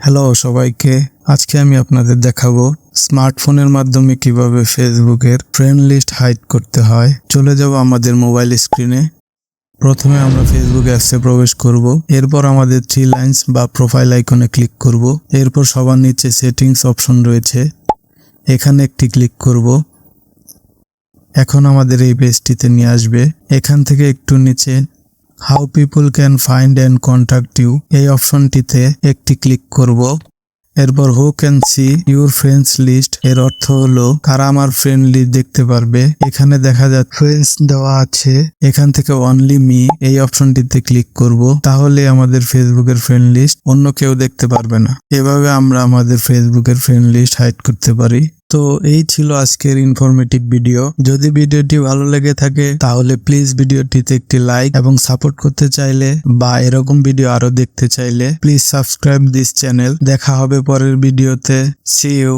Hello সবাইকে। আজকে আমি আপনাদের দেখাবো স্মার্টফোনের মাধ্যমে কীভাবে ফেসবুকের ফ্রেন্ড লিস্ট হাইড করতে হয়। চলে যাব আমাদের মোবাইল স্ক্রিনে প্রথমে আমরা ফেসবুক অ্যাপসে প্রবেশ করব। এরপর আমাদের থ্রি লাইন্স বা প্রোফাইল আইকনে ক্লিক করব। এরপর সবার নিচে সেটিংস অপশন রয়েছে। এখানে একটি ক্লিক করব। এখন আমাদের এই পেজটিতে নিয়ে আসবে। এখান থেকে একটু নিচে how people can find and contact you এই অপশনটিতে একটি ক্লিক করব। এরপর who can see your friends list এর অর্থ হলো কারা আমার ফ্রেন্ড লিস্ট দেখতে পারবে। এখানে দেখা যাচ্ছে ফ্রেন্ডস দেওয়া আছে। এখান থেকে অনলি মি এই অপশনটিতে ক্লিক করব। তাহলে আমাদের ফেসবুকের ফ্রেন্ড লিস্ট অন্য কেউ দেখতে পারবে না। এভাবে আমরা আমাদের ফেসবুকের ফ্রেন্ড লিস্ট হাইড করতে পারি। তো এই ছিল আজকের ইনফরমেটিভ ভিডিও যদি ভিডিওটি ভালো লেগে থাকে, তাহলে প্লিজ ভিডিওটিতে একটি লাইক এবং সাপোর্ট করতে চাইলে বা এরকম ভিডিও আরও দেখতে চাইলে প্লিজ সাবস্ক্রাইব দিস চ্যানেল দেখা হবে পরের ভিডিওতে সি ইউ